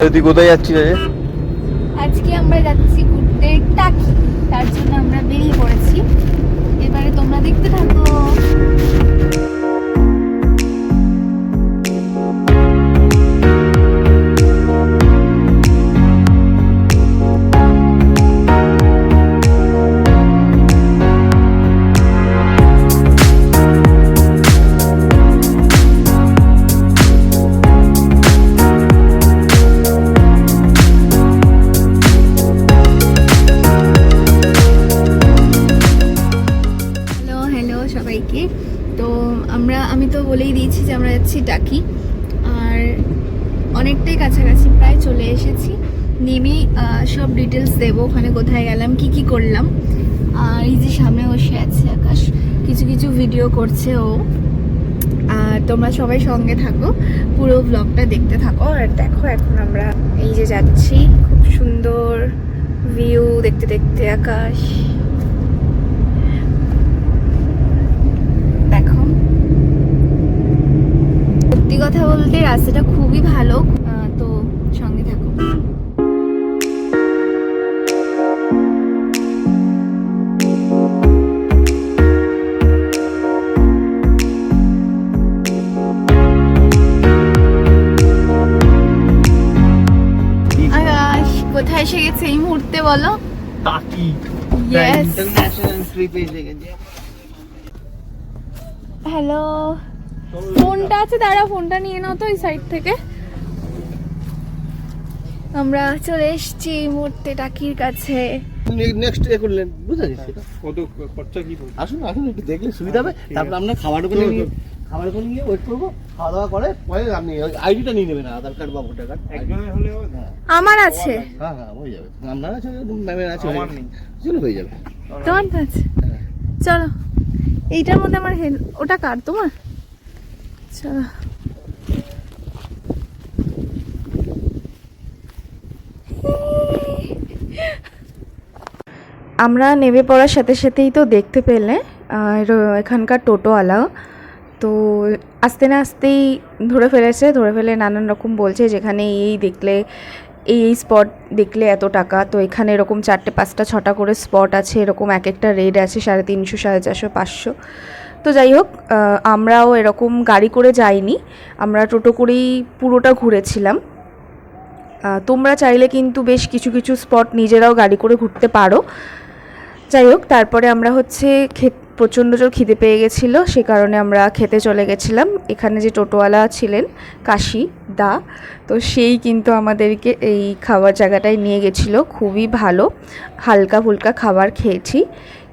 তুই কোথায় যাচ্ছিস আজকে আমরা যাচ্ছি ঘুরতে টাকি। তার জন্য আমরা বেরিয়ে পড়েছি। এবারে তোমরা দেখতে থাকো। তো আমরা, আমি তো বলেই দিয়েছি যে আমরা যাচ্ছি টাকি। আর অনেকটাই কাছাকাছি, প্রায় চলে এসেছি। নেমে সব ডিটেলস দেবো, ওখানে কোথায় গেলাম, কি কি করলাম। আর এই যে সামনে বসে আছে আকাশ, কিছু কিছু ভিডিও করছে ও। আর তোমরা সবাই সঙ্গে থাকো, পুরো ব্লগটা দেখতে থাকো। আর দেখো, এখন আমরা এই যে যাচ্ছি, খুব সুন্দর ভিউ দেখতে দেখতে আকাশ দেখো সত্যি কথা বলতে রাস্তাটা খুবই ভালো। তো সঙ্গে থাকো। কোথায় এসে গেছে এই মুহূর্তে বলো? টাকি ইন্টারন্যাশনাল ট্রিপে এসে গেছে হ্যালো ফোনটা আছে দাঁড়া ফোনটা নিয়ে নাও তো ওই সাইড থেকে। আমরা চলে এসেছি এই মুহূর্তে টাকির কাছে। নেক্সট এ করলেন বুঝতে পারছি কত খরচা কি আসুন আসুন একটু দেখলে সুবিধা হবে। তারপর আমরা খাবার ওখানে নিয়ে খাবার নিয়ে ওয়েট করব। খাওয়া দাওয়া করে পরে আপনি আইডিটা নিয়ে নেবেন আধার কার্ড বা ভোটার কার্ড একজনের হলে আমার আছে। হ্যাঁ হ্যাঁ হয়ে যাবে। আপনার আছে ম্যামের আছে আমার নেই। চলে হয়ে যাবে। তোমার আছে। হ্যাঁ। চলো। এইটার মধ্যে আমার হেল ওটা কার? তোমার? চলো আমরা নেমে পড়ার সাথে সাথেই তো দেখতে পেলে, আর এখানকার টোটোওয়ালা তো আস্তে না আস্তেই ধরে ফেলেছে, ধরে ফেলে নানান রকম বলছে, যেখানে এই দেখলে এই এই স্পট দেখলে এত টাকা। তো এখানে এরকম চারটে, পাঁচটা, ছটা করে স্পট আছে, এরকম এক একটা রেড আছে, সাড়ে তিনশো, সাড়ে চারশো, পাঁচশো। তো যাই হোক আমরাও এরকম গাড়ি করে যাইনি। আমরা টোটো করেই পুরোটা ঘুরেছিলাম। তোমরা চাইলে কিন্তু বেশ কিছু কিছু স্পট নিজেরাও গাড়ি করে ঘুরতে পারো। যাই হোক, তারপরে আমরা হচ্ছে খে প্রচণ্ড জোর খিদে পেয়ে গেছিল, সে কারণে আমরা খেতে চলে গেছিলাম। এখানে যে টোটোওয়ালা ছিলেন, কাশি দা, তো সেই কিন্তু আমাদেরকে এই খাবার জায়গাটায় নিয়ে গেছিল। খুবই ভালো হালকা ফুলকা খাবার খেয়েছি।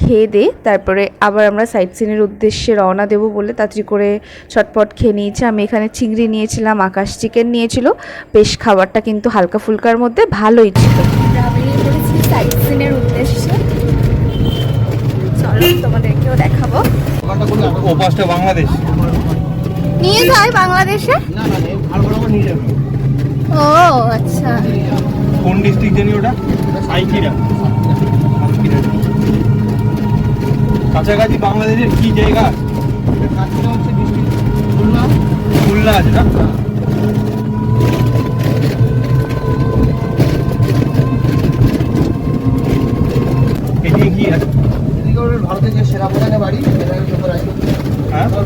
খেয়ে দে তারপরে আবার আমরা সাইট সিনের উদ্দেশ্যে রওনা দেবো বলে তাড়াতাড়ি করে ছটপট খেয়ে নিয়েছি। আমি এখানে চিংড়ি নিয়েছিলাম আকাশ চিকেন নিয়েছিল। বেশ খাবারটা কিন্তু হালকা ফুলকার মধ্যে ভালোই ছিল। সাইট সিনের উদ্দেশ্যে। চলো তোমাদেরকেও দেখাবো। বাংলাদেশ। নিয়ে যায় বাংলাদেশে? ও আচ্ছা। কোন ডিস্ট্রিক্ট জানি ওটা? সাইকিরা। কাছাকাছি বাংলাদেশের কি জায়গা? হচ্ছে ডিস্ট্রিক্ট খুলনা? খুলনা আছে না? ভারতের যে সেরা প্রধানের বাড়ি সেটা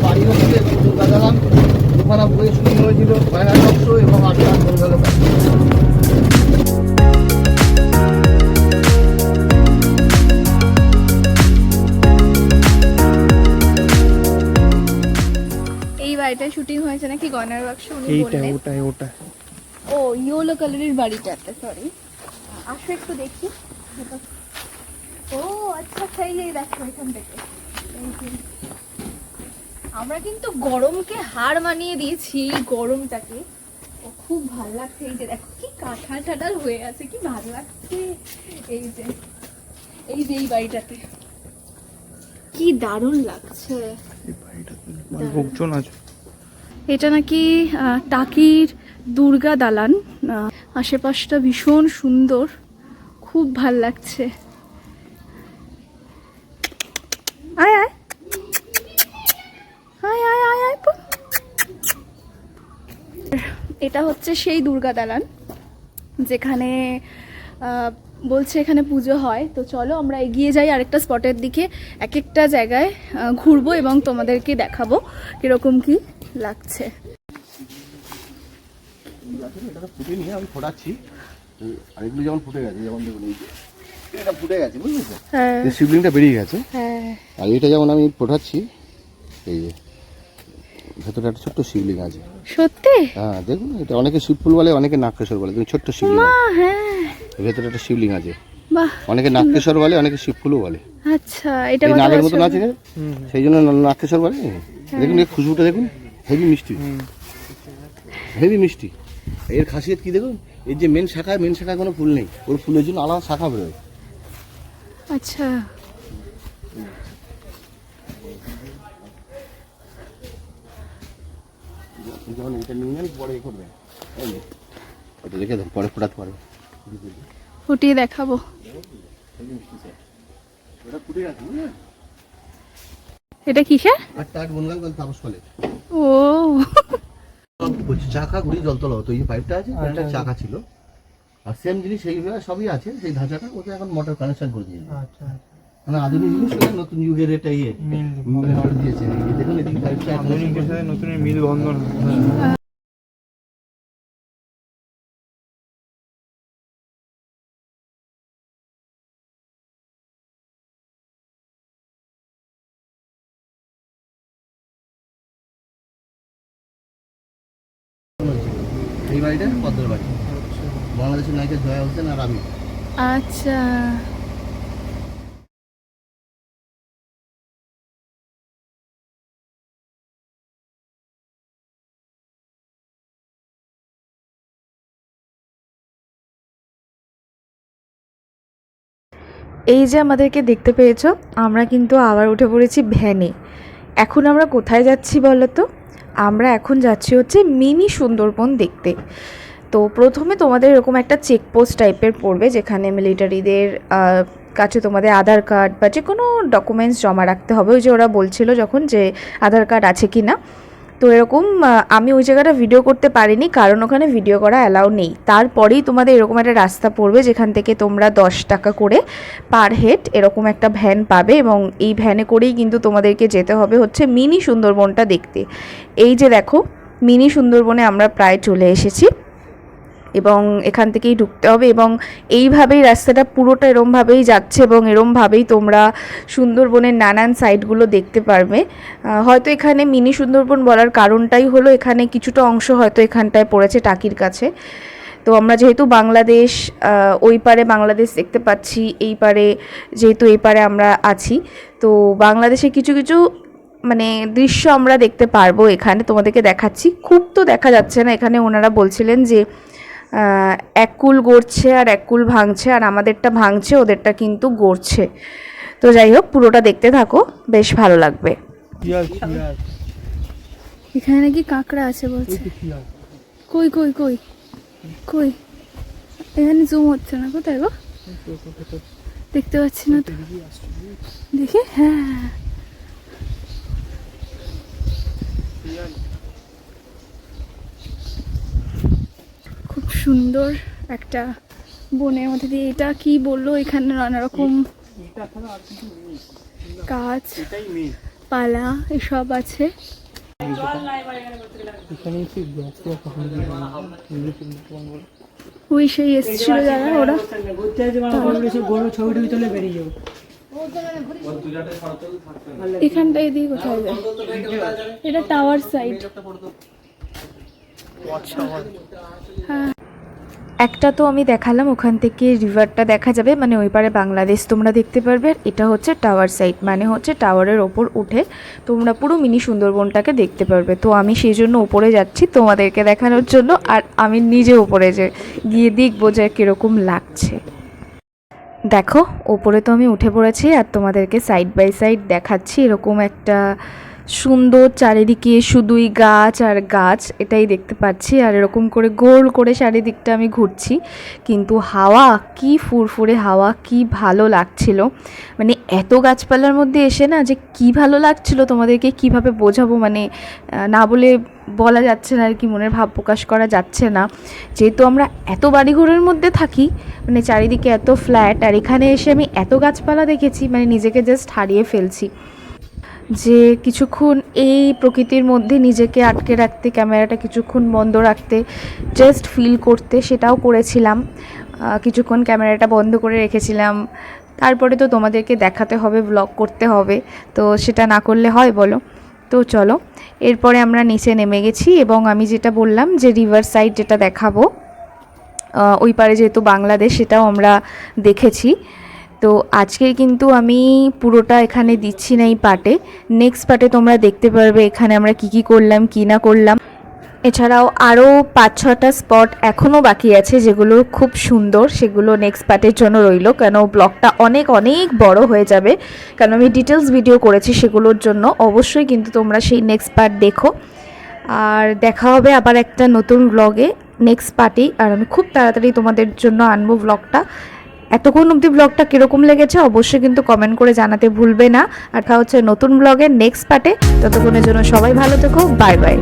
বাড়ি হচ্ছে দুর্গাদালাম দুখানা বইয়ের শুটিং হয়েছিল এবং আটটা কলকাতা গয়নার বাক্স উনি এইটা ওটাই ওটা ও ইয়েলো কালারের বাড়িটাতে সরি আসো একটু দেখি। ও আচ্ছা এই দেখো এখান থেকে। আমরা কিন্তু গরমকে হার মানিয়ে দিয়েছি এই গরমটাকে। ও খুব ভালো লাগছে এই যে দেখো কি কাঁঠাল টাঠাল হয়ে আছে কি ভালো লাগছে। এই যে এই যে এই বাড়িটাতে। কি দারুণ লাগছে। এই বাড়িটাতে মানে লোকজন আছে। এটা নাকি টাকির দুর্গা দালান। আশেপাশটা ভীষণ সুন্দর। খুব ভালো লাগছে। আয় আয়। আয় আয় আয় আয় এটা হচ্ছে সেই দুর্গা দালান, যেখানে বলছে এখানে পুজো হয়। তো চলো আমরা এগিয়ে যাই আরেকটা স্পটের দিকে। এক একটা জায়গায় ঘুরবো এবং তোমাদেরকে দেখাবো কীরকম কি। লাগছে। এটা তো ফুটে নিয়ে আমি ফোটাচ্ছি। আরেকগুলো ফুটে গেছে যেমন দেখুন এই এটা ফুটে গেছে বুঝলি তো হ্যাঁ শিবলিংটা বেরিয়ে গেছে। হ্যাঁ। আর এটা যেমন আমি ফোটাচ্ছি এই যে ভেতরে একটা ছোট্ট শিবলিং আছে। সত্যি? হ্যাঁ দেখুন এটা অনেকে শিবফুল বলে অনেকে নাগকেশ্বর বলে কিন্তু ছোট্ট শিবলিং হ্যাঁ। ভেতরে একটা শিবলিং আছে। অনেকে বলে অনেকে শিবফুলও বলে। আচ্ছা এটা নাগের মতন আছে? সেই জন্য না- নাগকেশ্বর বলে দেখুন এর খুশবুটা দেখুন। হেভি মিষ্টি। হেভি মিষ্টি। এর খাসিয়ত কি দেখুন? এর যে মেন শাখায় মেন শাখায় কোনো ফুল নেই। ওর ফুলের জন্য আলাদা শাখা বেরোয়। আচ্ছা। যখন এটা নিয়ে নেন পরে এটা রেখে দেন পরে ফোটাতে পারবে। ফুটিয়ে দেখাবো। ওটা ফুটে গেছে বুঝলেন? এটা কিসের? বনগাল তাপস ফলে ও চাকা ঘুরি জলতলা হতো এই পাইপটা আছে একটা চাকা ছিল। আর সেম জিনিস সেইভাবে সবই আছে সেই ধাঁচাটা ওতে এখন মোটর কানেকশন করে দিয়েছে আচ্ছা মানে আধুনিক জিনিস নতুন যুগের এটা ইয়ে। মিল। মিল দিয়েছে। দেখুন এদিকে পাইপটা নতুনের মিল বন্ধন। বাড়ি। বাংলাদেশের নায়িকা জয়া হোসেন আর আমি। আচ্ছা। এই যে আমাদেরকে দেখতে পেয়েছ, আমরা কিন্তু আবার উঠে পড়েছি ভ্যানে। এখন আমরা কোথায় যাচ্ছি বলো তো? আমরা এখন যাচ্ছি হচ্ছে মিনি সুন্দরবন দেখতে। তো প্রথমে তোমাদের এরকম একটা চেকপোস্ট টাইপের পড়বে, যেখানে মিলিটারিদের কাছে তোমাদের আধার কার্ড বা যে কোনো ডকুমেন্টস জমা রাখতে হবে। ওই যে ওরা বলছিল যখন যে আধার কার্ড আছে কি না তো এরকম আমি ওই জায়গাটা ভিডিও করতে পারিনি, কারণ ওখানে ভিডিও করা অ্যালাউ নেই। তারপরেই তোমাদের এরকম একটা রাস্তা পড়বে, যেখান থেকে তোমরা দশ টাকা করে পার হেড এরকম একটা ভ্যান পাবে এবং এই ভ্যানে করেই কিন্তু তোমাদেরকে যেতে হবে হচ্ছে মিনি সুন্দরবনটা দেখতে। এই যে দেখো, মিনি সুন্দরবনে আমরা প্রায় চলে এসেছি। এবং এখান থেকেই ঢুকতে হবে এবং এইভাবেই রাস্তাটা পুরোটা এরমভাবেই যাচ্ছে এবং এরমভাবেই তোমরা সুন্দরবনের নানান সাইডগুলো দেখতে পারবে। হয়তো এখানে মিনি সুন্দরবন বলার কারণটাই হলো এখানে কিছুটা অংশ হয়তো এখানটায় পড়েছে টাকির কাছে। তো আমরা যেহেতু বাংলাদেশ ওই পারে বাংলাদেশ দেখতে পাচ্ছি, এই পারে যেহেতু এই পারে আমরা আছি, তো বাংলাদেশে কিছু কিছু মানে দৃশ্য আমরা দেখতে পারব এখানে। তোমাদেরকে দেখাচ্ছি। খুব তো দেখা যাচ্ছে না। এখানে ওনারা বলছিলেন যে এক কুল গড়ছে আর এক কুল ভাঙছে আর আমাদেরটা ভাঙছে ওদেরটা কিন্তু গড়ছে। তো যাই হোক পুরোটা দেখতে থাকো বেশ ভালো লাগবে। এখানে নাকি কাঁকড়া আছে বলছে। কই কই কই? কই? এখানে জুম হচ্ছে না কোথায় গো? দেখতে পাচ্ছি না তো। দেখি হ্যাঁ খুব সুন্দর একটা বনের মধ্যে দিয়ে। এটা কি বলল? এখানে নানা রকম গাছ পালা এসব আছে। ওই সেই এসেছিল যারা ওরা। এখানটায় দিয়ে কোথায় যায়? এটা টাওয়ার সাইড হ্যাঁ। একটা তো আমি দেখালাম, ওখান থেকে রিভারটা দেখা যাবে মানে ওই পারে বাংলাদেশ তোমরা দেখতে পারবে এটা হচ্ছে টাওয়ার সাইড মানে হচ্ছে টাওয়ারের ওপর উঠে তোমরা পুরো মিনি সুন্দরবনটাকে দেখতে পারবে। তো আমি সেই জন্য উপরে যাচ্ছি তোমাদেরকে দেখানোর জন্য, আর আমি নিজে উপরে যে, গিয়ে দেখব যে কীরকম লাগছে। দেখো, ওপরে তো আমি উঠে পড়েছি, আর তোমাদেরকে সাইড বাই সাইড দেখাচ্ছি, এরকম একটা সুন্দর চারিদিকে শুধুই গাছ আর গাছ, এটাই দেখতে পাচ্ছি। আর এরকম করে গোল করে চারিদিকটা আমি ঘুরছি। কিন্তু হাওয়া, কি ফুরফুরে হাওয়া, কি ভালো লাগছিল। মানে এত গাছপালার মধ্যে এসে না যে কি ভালো লাগছিল তোমাদেরকে কীভাবে বোঝাবো? মানে না বলে বলা যাচ্ছে না আর কি, মনের ভাব প্রকাশ করা যাচ্ছে না। যেহেতু আমরা এত বাড়িঘরের মধ্যে থাকি মানে চারিদিকে এত ফ্ল্যাট, আর এখানে এসে আমি এত গাছপালা দেখেছি মানে নিজেকে জাস্ট হারিয়ে ফেলছি। যে কিছুক্ষণ এই প্রকৃতির মধ্যে নিজেকে আটকে রাখতে, ক্যামেরাটা কিছুক্ষণ বন্ধ রাখতে জাস্ট ফিল করতে সেটাও করেছিলাম। কিছুক্ষণ ক্যামেরাটা বন্ধ করে রেখেছিলাম। তারপরে তো তোমাদেরকে দেখাতে হবে ব্লগ করতে হবে। তো সেটা না করলে হয় বলো? তো চলো, এরপরে আমরা নিচে নেমে গেছি এবং আমি যেটা বললাম যে রিভার সাইড যেটা দেখাবো ওই পারে যেহেতু বাংলাদেশ সেটাও আমরা দেখেছি। তো আজকে কিন্তু আমি পুরোটা এখানে দিচ্ছি না এই পার্টে নেক্সট পার্টে তোমরা দেখতে পারবে এখানে আমরা কি কি করলাম, কি না করলাম। এছাড়াও আরও পাঁচ ছটা স্পট এখনও বাকি আছে যেগুলো খুব সুন্দর, সেগুলো নেক্সট পার্টের জন্য রইল। কেন ব্লগটা অনেক অনেক বড় হয়ে যাবে। কারণ আমি ডিটেলস ভিডিও করেছি সেগুলোর জন্য। অবশ্যই কিন্তু তোমরা সেই নেক্সট পার্ট দেখো। আর দেখা হবে আবার একটা নতুন ব্লগে নেক্সট পার্টেই আর আমি খুব তাড়াতাড়ি তোমাদের জন্য আনব ব্লগটা এতক্ষণ অব্দি ব্লগটা কীরকম লেগেছে অবশ্যই কিন্তু কমেন্ট করে জানাতে ভুলবে না। আর হচ্ছে নতুন ব্লগের নেক্সট পার্টে ততক্ষণের জন্য সবাই ভালো থেকো। Bye bye